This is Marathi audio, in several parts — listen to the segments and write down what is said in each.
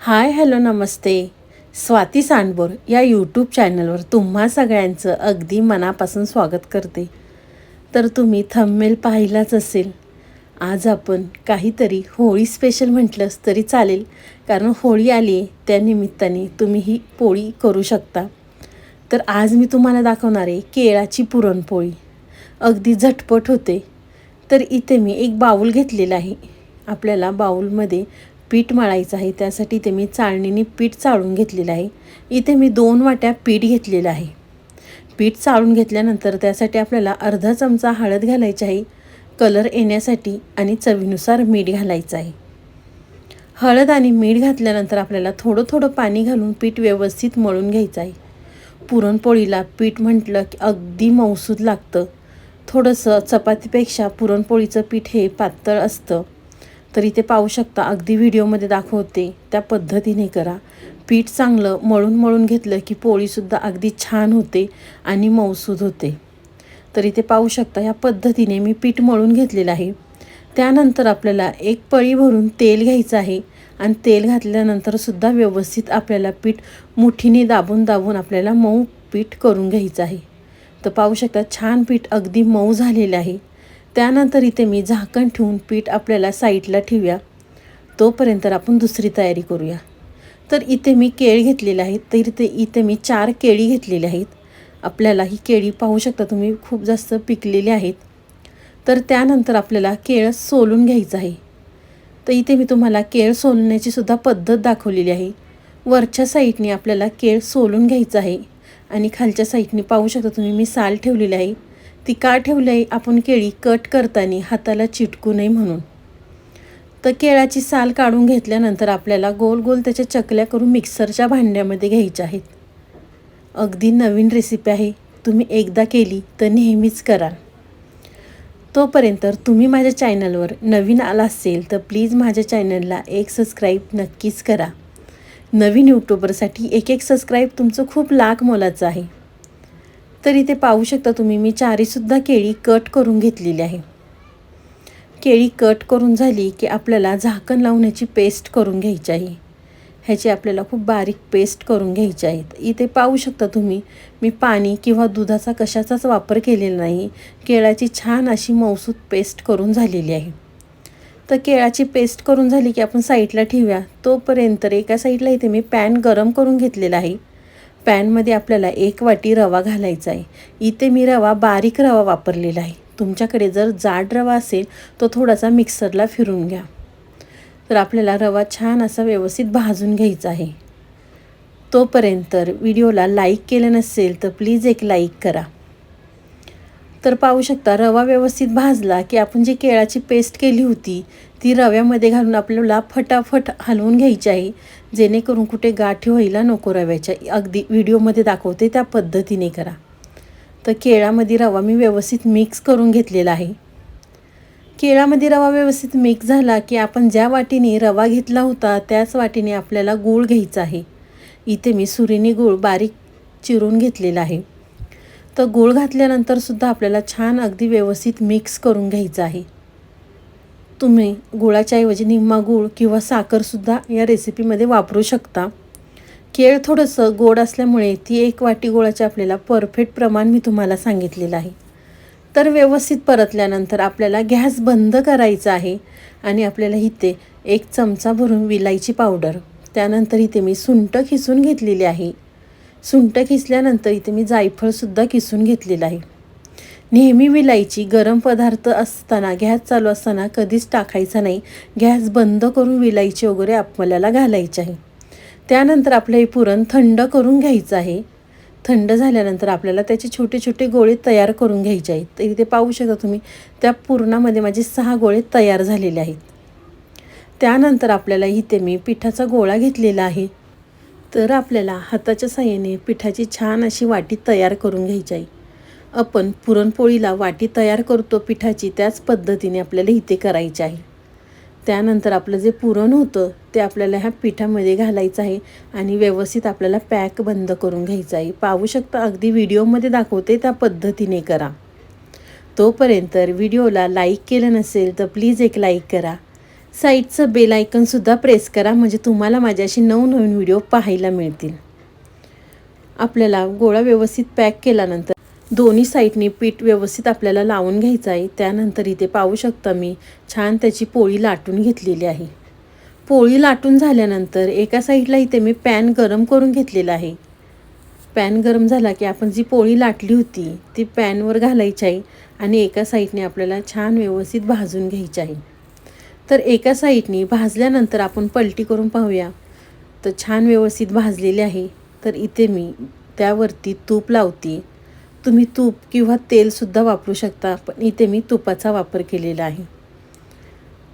हाय हॅलो नमस्ते. स्वाती सांडबोर या यूट्यूब चॅनलवर तुम्हा सगळ्यांचं अगदी मनापासून स्वागत करते. तर तुम्ही थंबमेल पाहिलाच असेल. आज आपण काहीतरी होळी स्पेशल म्हटलंच तरी चालेल कारण होळी आली आहे त्या निमित्ताने तुम्ही ही पोळी करू शकता. तर आज मी तुम्हाला दाखवणार आहे केळाची पुरणपोळी. अगदी झटपट होते. तर इथे मी एक बाऊल घेतलेला आहे. आपल्याला बाऊलमध्ये पीठ मळायचं आहे. त्यासाठी ते मी चाळणीने पीठ चाळून घेतलेलं आहे. इथे मी दोन वाट्या पीठ घेतलेलं आहे. पीठ चाळून घेतल्यानंतर त्यासाठी आपल्याला अर्धा चमचा हळद घालायची आहे. कलर येण्यासाठी आणि चवीनुसार मीठ घालायचं आहे. हळद आणि मीठ घातल्यानंतर आपल्याला थोडं थोडं पाणी घालून पीठ व्यवस्थित मळून घ्यायचं आहे. पुरणपोळीला पीठ म्हटलं की अगदी मौसूद लागतं. थोडंसं चपातीपेक्षा पुरणपोळीचं पीठ हे पातळ असतं. तर इथे पाहू शकता. अगदी व्हिडिओमध्ये दाखवते. त्या पद्धतीने करा. पीठ चांगलं मळून मळून घेतलं की पोळीसुद्धा अगदी छान होते आणि मौसूद होते. तर इथे पाहू शकता या पद्धतीने मी पीठ मळून घेतलेलं आहे. त्यानंतर आपल्याला एक पळी भरून तेल घ्यायचं आहे आणि तेल घातल्यानंतरसुद्धा व्यवस्थित आपल्याला पीठ मुठीने दाबून दाबून आपल्याला मऊ पीठ करून घ्यायचं आहे. तर पाहू शकता छान पीठ अगदी मऊ झालेलं आहे. त्यानंतर इथे मी झाकण ठेवून पीठ आपल्याला साईडला ठेवूया. तोपर्यंत आपण दुसरी तयारी करूया. तर इथे मी केळी घेतलेले आहेत तर इथे इथे मी चार केळी घेतलेली आहेत. आपल्याला ही केळी पाहू शकता तुम्ही खूप जास्त पिकलेली आहेत. तर त्यानंतर आपल्याला केळ सोलून घ्यायचं आहे. तर इथे मी तुम्हाला केळ सोलण्याची सुद्धा पद्धत दाखवलेली आहे. वरच्या साईडने आपल्याला केळ सोलून घ्यायचं आहे. आणि खालच्या साईडने पाहू शकता तुम्ही मी साल ठेवलेली आहे. ती का ठेवली आहे आपण केळी कट करताना हाताला चिटकू नये म्हणून. तर केळाची साल काढून घेतल्यानंतर आपल्याला गोल गोल त्याच्या चकल्या करून मिक्सरच्या भांड्यामध्ये घ्यायच्या आहेत. अगदी नवीन रेसिपी आहे. तुम्ही एकदा केली तर नेहमीच कराल. तोपर्यंत तुम्ही माझ्या चॅनलवर नवीन आला असेल तर प्लीज माझ्या चॅनलला एक सबस्क्राईब नक्कीच करा. नवीन यूट्यूबरसाठी एक एक सबस्क्राईब तुमचं खूप लाख मोलाचं आहे. तर इथे पाहू शकता तुम्ही मी चारीसुद्धा केळी कट करून घेतलेली आहे. केळी कट करून झाली की आपल्याला झाकण लावण्याची पेस्ट करून घ्यायची आहे. ह्याची आपल्याला खूप बारीक पेस्ट करून घ्यायची आहेत इथे पाहू शकता तुम्ही मी पाणी किंवा दुधाचा कशाचाच वापर केलेला नाही. केळाची छान अशी मौसूद पेस्ट करून झालेली आहे. तर केळाची पेस्ट करून झाली की आपण साईडला ठेवूया. तोपर्यंत एका साईडला इथे मी पॅन गरम करून घेतलेला आहे. पॅनमध्ये आपल्याला एक वाटी रवा घालायचा आहे. इथे मी रवा बारीक रवा वापरलेला आहे. तुमच्याकडे जर जाड रवा असेल तो थोडासा मिक्सरला फिरून घ्या. तर आपल्याला रवा छान असा व्यवस्थित भाजून घ्यायचा आहे. तोपर्यंत व्हिडिओला लाईक केलं नसेल तर प्लीज एक लाईक करा. तर पाहू शकता रवा व्यवस्थित भाजला की आपण जी केळाची पेस्ट केली होती ती रव्यामध्ये घालून आपल्याला फटाफट हलवून घ्यायची आहे. जेणेकरून कुठे गाठी व्हायला नको रव्याच्या. अगदी व्हिडिओमध्ये दाखवते त्या पद्धतीने करा. तर केळामध्ये रवा मी व्यवस्थित मिक्स करून घेतलेला आहे. केळामध्ये रवा व्यवस्थित मिक्स झाला की आपण ज्या वाटीने रवा घेतला होता त्याच वाटीने आपल्याला गूळ घ्यायचा आहे. इथे मी सुरीने गूळ बारीक चिरून घेतलेला आहे. तर गूळ घातल्यानंतरसुद्धा आपल्याला छान अगदी व्यवस्थित मिक्स करून घ्यायचं आहे. तुम्ही गुळाच्या ऐवजी निम्मा गूळ किंवा साखरसुद्धा या रेसिपीमध्ये वापरू शकता. केळ थोडंसं गोड असल्यामुळे ती एक वाटी गोळाचे आपल्याला परफेक्ट प्रमाण मी तुम्हाला सांगितलेलं आहे. तर व्यवस्थित परतल्यानंतर आपल्याला गॅस बंद करायचा आहे आणि आपल्याला इथे एक चमचा भरून विलायची पावडर त्यानंतर इथे मी सुंट खिसून घेतलेली आहे. सुंट किसल्यानंतर इथे मी जायफळसुद्धा किसून घेतलेलं आहे. नेहमी विलायची गरम पदार्थ असताना गॅस चालू असताना कधीच टाकायचा नाही. गॅस बंद करून विलायची वगैरे आपल्याला घालायची आहे. त्यानंतर आपलं हे पुरण थंड करून घ्यायचं आहे. थंड झाल्यानंतर आपल्याला त्याचे छोटे छोटे गोळे तयार करून घ्यायचे आहेत. तर इथे पाहू शकता तुम्ही त्या पुरणामध्ये माझे सहा गोळे तयार झालेले आहेत. त्यानंतर आपल्याला इथे मी पिठाचा गोळा घेतलेला आहे. तर आपल्याला हाताच्या साह्याने पिठाची छान अशी वाटी तयार करून घ्यायची आहे आपण पुरणपोळीला वाटी तयार करतो पिठाची त्याच पद्धतीने आपल्याला इथे करायची आहे. त्यानंतर आपलं जे पुरण होतं ते आपल्याला ह्या पिठामध्ये घालायचं आहे आणि व्यवस्थित आपल्याला पॅक बंद करून घ्यायचं आहे. पाहू शकता अगदी व्हिडिओमध्ये दाखवते त्या पद्धतीने करा. तोपर्यंत व्हिडिओला लाईक केलं नसेल तर प्लीज एक लाईक करा. साईडचं बेल आयकनसुद्धा प्रेस करा म्हणजे तुम्हाला माझ्याशी नवनवीन व्हिडिओ पाहायला मिळतील. आपल्याला गोळा व्यवस्थित पॅक केल्यानंतर दोन्ही साईडने पीठ व्यवस्थित आपल्याला लावून घ्यायचं आहे. त्यानंतर इथे पाहू शकता मी छान त्याची पोळी लाटून घेतलेली आहे. पोळी लाटून झाल्यानंतर एका साईडला इथे मी पॅन गरम करून घेतलेला आहे. पॅन गरम झाला की आपण जी पोळी लाटली होती ती पॅनवर घालायची आहे आणि एका साईडने आपल्याला छान व्यवस्थित भाजून घ्यायची आहे. तर एका साईडनी भाजल्यानंतर आपण पलटी करून पाहूया. तर छान व्यवस्थित भाजलेले आहे. तर इथे मी त्यावरती तूप लावते. तुम्ही तूप किंवा तेलसुद्धा वापरू शकता पण इथे मी तुपाचा वापर केलेला आहे.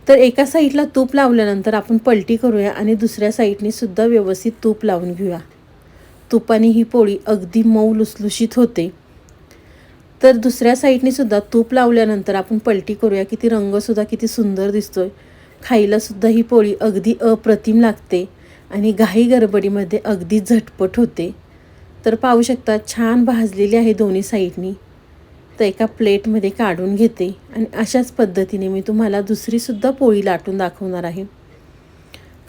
तर एका साईडला तूप लावल्यानंतर आपण पलटी करूया आणि दुसऱ्या साईडने सुद्धा व्यवस्थित तूप लावून घेऊया. तुपाने ही पोळी अगदी मऊ लुसलुशीत होते. तर दुसऱ्या साईडने सुद्धा तूप लावल्यानंतर आपण पलटी करूया. किती रंगसुद्धा किती सुंदर दिसतोय. खायलासुद्धा ही पोळी अगदी अप्रतिम लागते आणि घाई गडबडीमध्ये अगदी झटपट होते. तर पाहू शकता छान भाजलेली आहे दोन्ही साईडनी. तर एका प्लेटमध्ये काढून घेते आणि अशाच पद्धतीने मी तुम्हाला दुसरीसुद्धा पोळी लाटून दाखवणार आहे.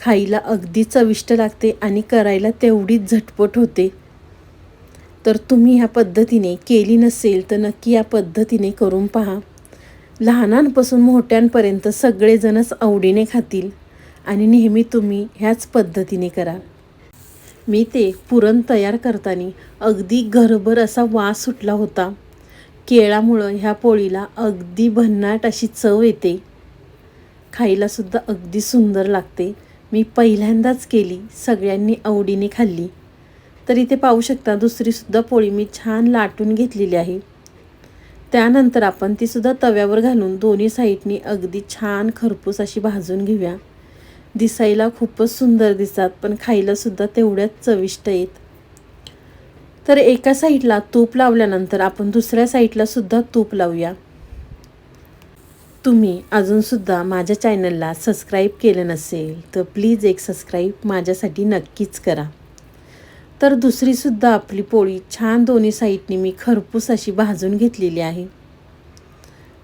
खायला अगदी चविष्ट लागते आणि करायला तेवढीच झटपट होते. तर तुम्ही ह्या पद्धतीने केली नसेल तर नक्की या पद्धतीने करून पहा. लहानांपासून मोठ्यांपर्यंत सगळेजणच आवडीने खातील आणि नेहमी तुम्ही ह्याच पद्धतीने करा. मी ते पुरण तयार करताना अगदी घरभर असा वास सुटला होता. केळामुळं ह्या पोळीला अगदी भन्नाट अशी चव येते. खायलासुद्धा अगदी सुंदर लागते. मी पहिल्यांदाच केली सगळ्यांनी आवडीने खाल्ली. तर इथे पाहू शकता दुसरीसुद्धा पोळी मी छान लाटून घेतलेली आहे. त्यानंतर आपण तीसुद्धा तव्यावर घालून दोन्ही साईडनी अगदी छान खरपूस अशी भाजून घेऊया. दिसायला खूपच सुंदर दिसतात पण खायलासुद्धा तेवढ्याच चविष्ट येत तर एका साईडला तूप लावल्यानंतर आपण दुसऱ्या साईडलासुद्धा तूप लावूया. तुम्ही अजूनसुद्धा माझ्या चॅनलला सबस्क्राईब केलं नसेल तर प्लीज एक सबस्क्राईब माझ्यासाठी नक्कीच करा. तर दुसरीसुद्धा आपली पोळी छान दोन्ही साईडनी मी खरपूस अशी भाजून घेतलेली आहे.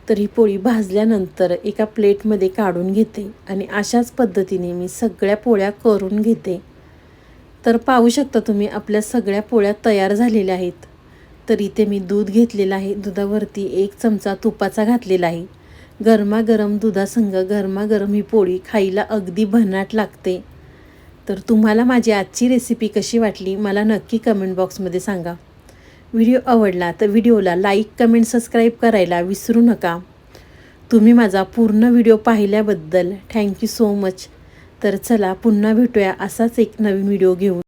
तर ही पोळी भाजल्यानंतर एका प्लेटमध्ये काढून घेते आणि अशाच पद्धतीने मी सगळ्या पोळ्या करून घेते. तर पाहू शकता तुम्ही आपल्या सगळ्या पोळ्या तयार झालेल्या आहेत. तर इथे मी दूध घेतलेलं आहे. दुधावरती एक चमचा तुपाचा घातलेला आहे. गरमागरम दुधासंग गरमागरम ही पोळी खायला अगदी भन्नाट लागते. तर तुम्हाला माझी आजची रेसिपी कशी वाटली मला नक्की कमेंट बॉक्समध्ये सांगा. व्हिडिओ आवडला तर व्हिडिओला लाईक कमेंट सबस्क्राईब करायला विसरू नका. तुम्ही माझा पूर्ण व्हिडिओ पाहिल्याबद्दल थँक्यू सो मच तर चला पुन्हा भेटूया असाच एक नवीन व्हिडिओ घेऊन.